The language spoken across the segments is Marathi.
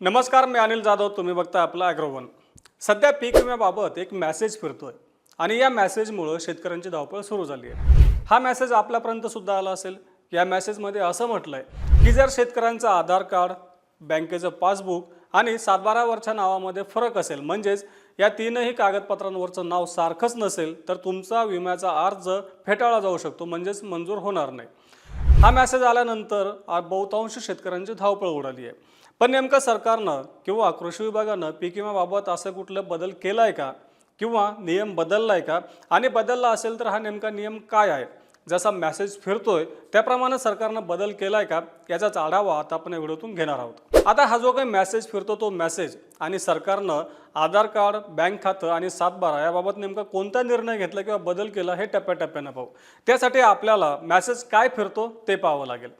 नमस्कार मी अनिल जाधव. तुम्ही बघता आपलं ॲग्रोवन सध्या पीक विम्याबाबत एक मेसेज फिरतोय. आणि या मेसेजमुळं शेतकऱ्यांची धावपळ सुरू झाली आहे. हा मॅसेज आपल्यापर्यंत सुद्धा आला असेल. या मॅसेजमध्ये असं म्हटलंय की जर शेतकऱ्यांचं आधार कार्ड बँकेचं पासबुक आणि सातबारावरच्या नावामध्ये फरक असेल म्हणजेच या तीनही कागदपत्रांवरचं नाव सारखंच नसेल तर तुमचा विम्याचा अर्ज फेटाळला जाऊ शकतो. म्हणजेच मंजूर होणार नाही. हा मॅसेज आल्यानंतर बहुतांश शेतकऱ्यांची धावपळ उडाली आहे. पण नेमकं सरकारनं किंवा कृषी विभागानं पीक विम्याबाबत असं कुठलं बदल केला आहे का? किंवा नियम बदलला आहे का? आणि बदलला असेल तर हा नेमका नियम काय आहे? जसा मेसेज फिरतोय त्याप्रमाणे सरकारनं बदल केला आहे का? याचाच आढावा आता आपण या व्हिडिओतून घेणार आहोत. आता हा जो काही मेसेज फिरतो तो मेसेज आणि सरकारनं आधार कार्ड बँक खातं आणि सातबारा याबाबत नेमका कोणता निर्णय घेतला किंवा बदल केला हे टप्प्याटप्प्यानं पाहू. त्यासाठी आपल्याला मेसेज काय फिरतो ते पाहावं लागेल.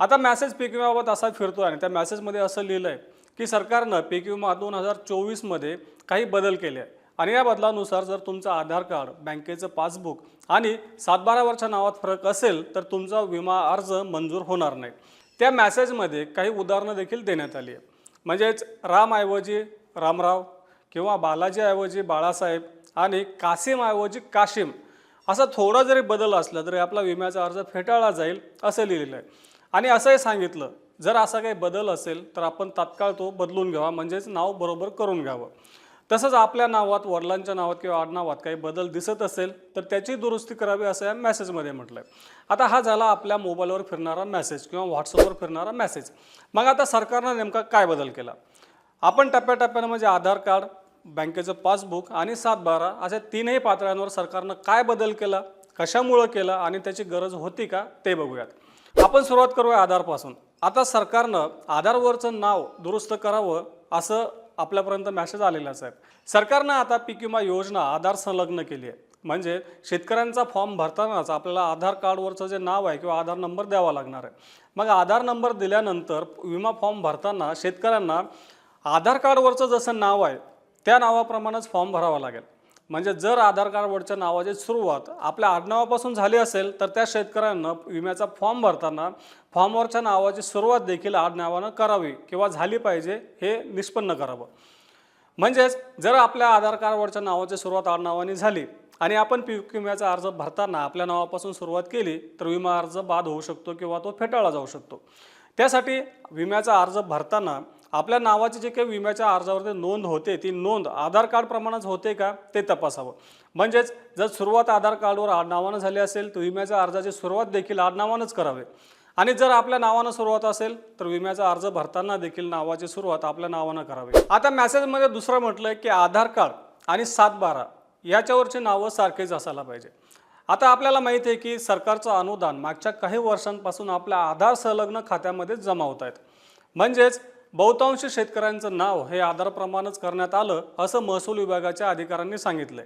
आता मेसेज पीक विम्याबाबत असा फिरतो आणि त्या मेसेजमध्ये असं लिहिलं आहे की सरकारनं पीक विमा दोन हजार चोवीसमध्ये काही बदल केले आहे आणि या बदलानुसार जर तुमचं आधार कार्ड बँकेचं पासबुक आणि सातबारावरच्या नावात फरक असेल तर तुमचा विमा अर्ज मंजूर होणार नाही. त्या मॅसेजमध्ये काही उदाहरणं देखील देण्यात आली आहे म्हणजेच रामऐवजी रामराव किंवा बालाजीऐवजी बाळासाहेब आणि कासिमऐवजी काशिम असा थोडा जरी बदल असला तरी आपला विम्याचा अर्ज फेटाळला जाईल असं लिहिलेलं आहे आणि असंही सांगितलं जर असा काही बदल असेल तर आपण तात्काळ तो बदलून घ्यावा म्हणजेच नाव बरोबर करून घ्यावं. तसंच आपल्या नावात वडिलांच्या नावात किंवा आडनावात काही बदल दिसत असेल तर त्याची दुरुस्ती करावी असं या मेसेजमध्ये म्हटलं आहे आता हा झाला आपल्या मोबाईलवर फिरणारा मेसेज किंवा व्हॉट्सअपवर फिरणारा मेसेज मग आता सरकारनं नेमका काय बदल केला? आपण टप्प्याटप्प्यानं म्हणजे आधार कार्ड बँकेचं पासबुक आणि सात बारा अशा तीनही पातळ्यांवर सरकारनं काय बदल केला कशामुळं केला आणि त्याची गरज होती का ते बघूयात. आपण सुरुवात करूया आधारपासून. आता सरकारनं आधारवरचं नाव दुरुस्त करावं असं आपल्यापर्यंत मॅसेज आलेलाच आहे सरकारनं आता पीक विमा योजना आधार संलग्न केली आहे. म्हणजे शेतकऱ्यांचा फॉर्म भरतानाच आपल्याला आधार कार्डवरचं जे नाव आहे किंवा आधार नंबर द्यावा लागणार आहे. मग आधार नंबर दिल्यानंतर विमा फॉर्म भरताना शेतकऱ्यांना आधार कार्डवरचं जसं नाव आहे त्या नावाप्रमाणेच फॉर्म भरावा लागेल. म्हणजे जर आधार कार्डवरच्या नावाची सुरुवात आपल्या आडनावापासून झाली असेल तर त्या शेतकऱ्यांना विम्याचा फॉर्म भरताना फॉर्मवरच्या नावाची सुरुवात देखील आडनावानं करावी किंवा झाली पाहिजे हे निष्पन्न करावं. म्हणजेच जर आपल्या आधार कार्डवरच्या नावाची सुरुवात आडनावाने झाली आणि आपण पीक विम्याचा अर्ज भरताना आपल्या नावापासून सुरुवात केली तर विमा अर्ज बाद होऊ शकतो किंवा तो फेटाळला जाऊ शकतो. त्यासाठी विम्याचा अर्ज भरताना आपल्या नावाची जी काही विम्याच्या अर्जावरती नोंद होते ती नोंद आधार कार्डप्रमाणेच होते का ते तपासावं. म्हणजेच जर सुरुवात आधार कार्डवर आडनावानं झाली असेल तर विम्याच्या अर्जाची सुरुवात देखील आडनावानंच करावे. आणि जर आपल्या नावानं सुरुवात असेल तर विम्याचा अर्ज भरताना देखील नावाची सुरुवात आपल्या नावानं करावी. आता मेसेजमध्ये दुसरं म्हटलंय की आधार कार्ड आणि सात बारा याच्यावरची नावं सारखेच असायला पाहिजे. आता आपल्याला माहिती आहे की सरकारचं अनुदान मागच्या काही वर्षांपासून आपल्या आधार संलग्न खात्यामध्ये जमा होत आहेत. म्हणजेच बहुतांश शेतकऱ्यांचं नाव हे आधारप्रमाणेच करण्यात आलं असं महसूल विभागाच्या अधिकाऱ्यांनी सांगितलंय.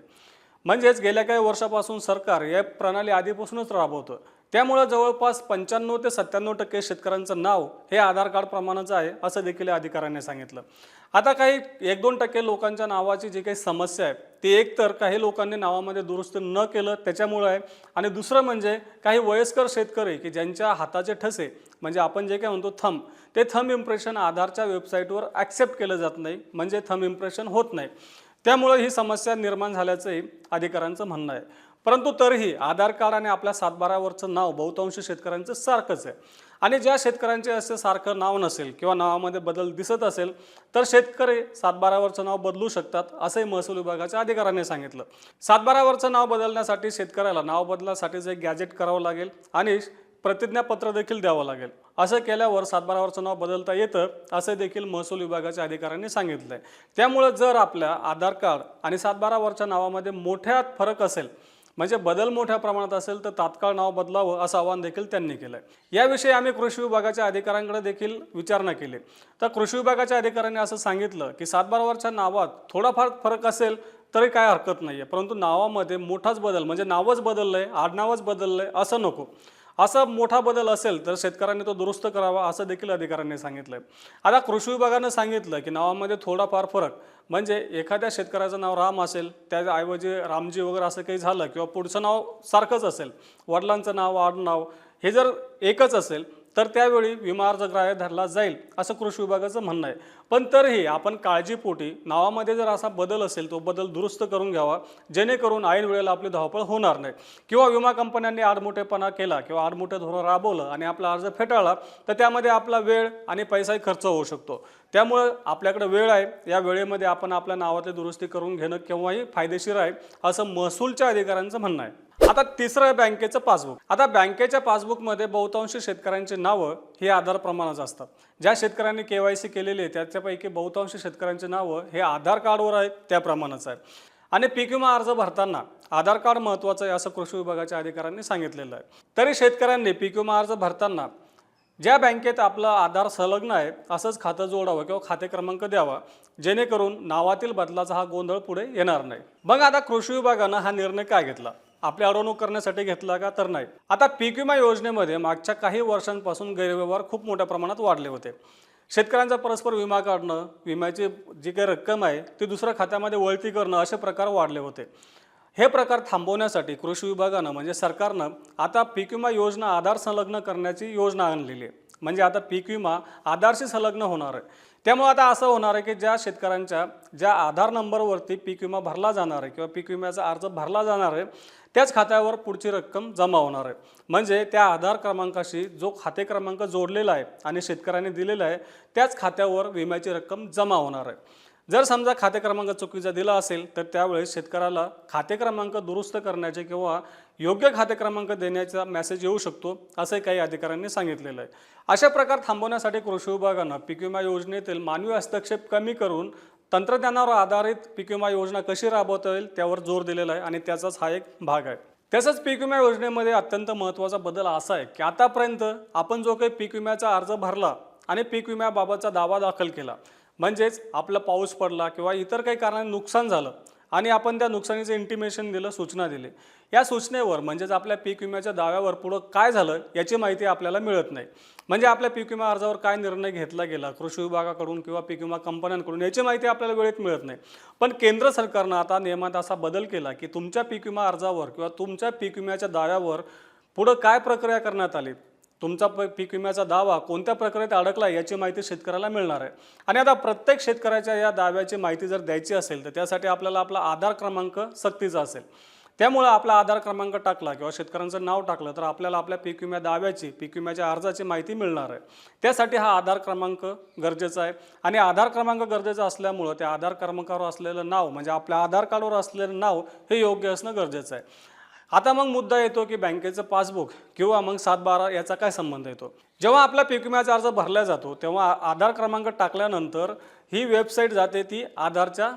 म्हणजेच गेल्या काही वर्षापासून सरकार या प्रणाली आधीपासूनच राबवतं. त्यामुळे जवळपास पंच्याण्णव ते सत्त्याण्णव टक्के शेतकऱ्यांचं नाव हे आधार कार्ड प्रमाणेच आहे असं देखील या अधिकाऱ्यांनी सांगितलं. आता काही एक दोन टक्के लोकांच्या नावाची जी काही समस्या आहे ती एक तर काही लोकांनी नावामध्ये दुरुस्त न केलं त्याच्यामुळं आहे. आणि दुसरं म्हणजे काही वयस्कर शेतकरी की ज्यांच्या हाताचे ठसे म्हणजे आपण जे काय म्हणतो थंब ते थंब इम्प्रेशन आधारच्या वेबसाईटवर ॲक्सेप्ट केलं जात नाही म्हणजे थंब इम्प्रेशन होत नाही. त्यामुळं ही समस्या निर्माण झाल्याचंही अधिकाऱ्यांचं म्हणणं आहे. परंतु तरीही आधार कार्ड आणि आपल्या सातबारावरचं नाव बहुतांश शेतकऱ्यांचं सारखंच आहे. आणि ज्या शेतकऱ्यांचे असे सारखं नाव नसेल किंवा नावामध्ये बदल दिसत असेल तर शेतकरी सातबारावरचं नाव बदलू शकतात असंही महसूल विभागाच्या अधिकाऱ्यांनी सांगितलं. सातबारावरचं नाव बदलण्यासाठी शेतकऱ्याला नाव बदलासाठीचं एक गॅजेट करावं लागेल आणि प्रतिज्ञापत्र देखील द्यावं लागेल. असं केल्यावर सातबारावरचं नाव बदलता येतं असं देखील महसूल विभागाच्या अधिकाऱ्यांनी सांगितलं आहे त्यामुळं जर आपल्या आधार कार्ड आणि सातबारावरच्या नावामध्ये मोठ्यात फरक असेल म्हणजे बदल मोठ्या प्रमाणात असेल तर तात्काळ नाव बदलावं असं आवाहन देखील त्यांनी केलं आहे याविषयी आम्ही कृषी विभागाच्या अधिकाऱ्यांकडे देखील विचारणा केली. तर कृषी विभागाच्या अधिकाऱ्यांनी असं सांगितलं की सातबारावरच्या नावात थोडाफार फरक असेल तरी काय हरकत नाही आहे परंतु नावामध्ये मोठाच बदल म्हणजे नावच बदललं आहे आडनावच बदललं आहे असं नको. असा मोठा बदल असेल तर शेतकऱ्यांनी तो दुरुस्त करावा असं देखील अधिकाऱ्यांनी सांगितलं आता कृषी विभागानं सांगितलं की नावामध्ये थोडाफार फरक म्हणजे एखाद्या शेतकऱ्याचं नाव राम असेल त्याऐवजी रामजी वगैरे असं काही झालं किंवा पुढचं नाव सारखंच असेल वडिलांचं नाव आडनाव हे जर एकच असेल तर त्यावेळी विमा अर्ज ग्राह्य धरला जाईल असं कृषी विभागाचं म्हणणं आहे. पण तरीही आपण काळजीपोटी नावामध्ये जर असा बदल असेल तो बदल दुरुस्त करून घ्यावा. जेणेकरून ऐन वेळेला आपली धावपळ होणार नाही. किंवा विमा कंपन्यांनी आडमोठेपणा केला किंवा आडमोठे धोरण राबवलं आणि आपला अर्ज फेटाळला तर त्यामध्ये आपला वेळ आणि पैसाही खर्च होऊ शकतो. त्यामुळं आपल्याकडे वेळ आहे. या वेळेमध्ये आपण आपल्या नावातली दुरुस्ती करून घेणं केव्हाही फायदेशीर आहे असं महसूलच्या अधिकाऱ्यांचं म्हणणं आहे. आता तिसरं आहे बँकेचं पासबुक. आता बँकेच्या पासबुकमध्ये बहुतांशी शेतकऱ्यांची नावं ही आधार प्रमाणात असतात. ज्या शेतकऱ्यांनी के वाय सी केलेली आहे त्याचे त्याच्यापैकी बहुतांश शेतकऱ्यांची नावं हे आधार कार्डवर आहेत त्याप्रमाणेच आहे आणि पीक विमा अर्ज भरताना आधार कार्ड महत्त्वाचं आहे असं कृषी विभागाच्या अधिकाऱ्यांनी सांगितलेलं आहे. तरी शेतकऱ्यांनी पीक विमा अर्ज भरताना ज्या बँकेत आपलं आधार संलग्न आहे असंच खातं जोडावं किंवा खाते क्रमांक द्यावा जेणेकरून नावातील बदलाचा हा गोंधळ पुढे येणार नाही. मग आता कृषी विभागानं हा निर्णय काय घेतला? आपली अडवणूक करण्यासाठी घेतला का तर नाही? आता पीक विमा योजनेमध्ये मागच्या काही वर्षांपासून गैरव्यवहार खूप मोठ्या प्रमाणात वाढले होते. शेतकऱ्यांचा परस्पर विमा काढणं विम्याची जी काही रक्कम आहे ती दुसऱ्या खात्यामध्ये वळती करणं असे प्रकार वाढले होते. हे प्रकार थांबवण्यासाठी कृषी विभागानं म्हणजे सरकारनं आता पीक विमा योजना आधार संलग्न करण्याची योजना आणलेली आहे. म्हणजे आता पीक विमा आधारशी संलग्न होणार आहे. त्यामुळे आता असं होणार आहे की ज्या शेतकऱ्यांच्या ज्या आधार नंबरवरती पीक विमा भरला जाणार आहे किंवा पीक विम्याचा अर्ज भरला जाणार आहे त्याच खात्यावर पुढची रक्कम जमा होणार आहे. म्हणजे त्या आधार क्रमांकाशी जो खाते क्रमांक जोडलेला आहे आणि शेतकऱ्याने दिलेला आहे त्याच खात्यावर विम्याची रक्कम जमा होणार आहे. जर समजा खाते क्रमांक चुकीचा दिला असेल तर त्यावेळेस शेतकऱ्याला खाते क्रमांक दुरुस्त करण्याचे किंवा योग्य खाते क्रमांक देण्याचा मेसेज येऊ शकतो असंही काही अधिकाऱ्यांनी सांगितलेलं आहे. अशा प्रकार थांबवण्यासाठी कृषी विभागानं पीक विमा योजनेतील मानवी हस्तक्षेप कमी करून तंत्रज्ञानावर आधारित पीक विमा योजना कशी राबवता येईल त्यावर जोर दिलेला आहे आणि त्याचाच हा एक भाग आहे. तसंच पीक विमा योजनेमध्ये अत्यंत महत्त्वाचा बदल असा आहे की आतापर्यंत आपण जो काही पीक विम्याचा अर्ज भरला आणि पीक विम्याबाबतचा दावा दाखल केला म्हणजेच आपला पाऊस पडला किंवा इतर काही कारणाने नुकसान झालं आणि आपण त्या नुकसानीचं इंटिमेशन दिलं सूचना दिली. या सूचनेवर म्हणजेच आपल्या पीक विम्याच्या दाव्यावर पुढं काय झालं याची माहिती आपल्याला मिळत नाही. म्हणजे आपल्या पीक विमा अर्जावर काय निर्णय घेतला गेला कृषी विभागाकडून किंवा पीक विमा कंपन्यांकडून याची माहिती आपल्याला वेळेत मिळत नाही. पण केंद्र सरकारनं आता नियमात असा बदल केला की तुमच्या पीक विमा अर्जावर किंवा तुमच्या पीक विम्याच्या दाव्यावर पुढं काय प्रक्रिया करण्यात आली? तुमचा प पीक विम्याचा दावा कोणत्या प्रक्रियेत अडकला याची माहिती शेतकऱ्याला मिळणार आहे. आणि आता प्रत्येक शेतकऱ्याच्या या दाव्याची माहिती जर द्यायची असेल तर त्यासाठी आपल्याला आपला आधार क्रमांक सक्तीचा असेल. त्यामुळं आपला आधार क्रमांक टाकला किंवा शेतकऱ्यांचं नाव टाकलं तर आपल्याला आपल्या पीक विम्या दाव्याची पीक विम्याच्या अर्जाची माहिती मिळणार आहे. त्यासाठी हा आधार क्रमांक गरजेचा आहे. आणि आधार क्रमांक गरजेचा असल्यामुळं त्या आधार क्रमांकावर असलेलं नाव म्हणजे आपल्या आधार कार्डवर असलेलं नाव हे योग्य असणं गरजेचं आहे. आता मग मुद्दा येतो की बँकेचं पासबुक किंवा मग सात बारा याचा काय संबंध येतो? जेव्हा आपला पीक विम्याचा अर्ज भरला जातो तेव्हा आधार क्रमांक टाकल्यानंतर ही वेबसाईट जाते ती आधारच्या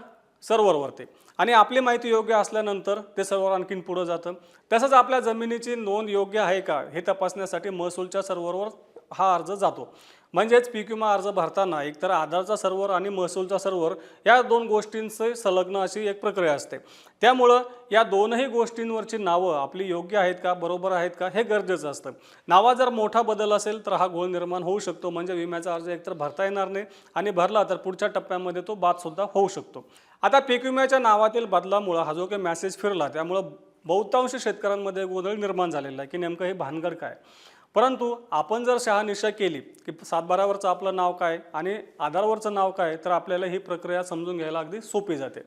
सर्व्हरवरती आणि आपली माहिती योग्य असल्यानंतर ते सर्व्हर आणखीन पुढं जातं. तसंच आपल्या जमिनीची नोंद योग्य आहे का हे तपासण्यासाठी महसूलच्या सर्व्हरवर हा अर्ज जातो. म्हणजेच पीक विमा अर्ज भरताना एकतर आधारचा सर्व्हर आणि महसूलचा सर्व्हर या दोन गोष्टींचे संलग्न अशी एक प्रक्रिया असते. त्यामुळं या दोनही गोष्टींवरची नावं आपली योग्य आहेत का बरोबर आहेत का हे गरजेचं असतं. नावा जर मोठा बदल असेल तर हा घोळ निर्माण होऊ शकतो म्हणजे विम्याचा अर्ज एकतर भरता येणार नाही आणि भरला तर पुढच्या टप्प्यामध्ये तो बादसुद्धा होऊ शकतो. आता पीक विम्याच्या नावातील बदलामुळं हा जो काही मेसेज फिरला त्यामुळं बहुतांश शेतकऱ्यांमध्ये गोंधळ निर्माण झालेला आहे की नेमकं हे भानगड काय? परंतु आपण जर शहानिशा केली की सातबारावरचं आपलं नाव काय आणि आधारवरचं नाव काय तर आपल्याला ही प्रक्रिया समजून घ्यायला अगदी सोपी जाते.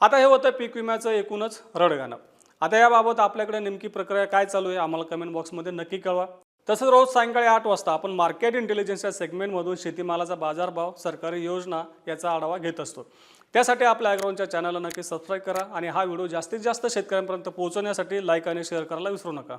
आता हे होतं पीक विम्याचं एकूणच रडगाणं. आता याबाबत आपल्याकडे नेमकी प्रक्रिया काय चालू आहे आम्हाला कमेंट बॉक्समध्ये नक्की कळवा. तसंच रोज सायंकाळी आठ वाजता आपण मार्केट इंटेलिजन्स या सेगमेंटमधून शेतीमालाचा बाजारभाव सरकारी योजना याचा आढावा घेत असतो. त्यासाठी आपल्या ॲग्राउंडच्या चॅनलला नक्की सबस्क्राईब करा आणि हा व्हिडिओ जास्तीत जास्त शेतकऱ्यांपर्यंत पोहोचवण्यासाठी लाईक आणि शेअर करायला विसरू नका.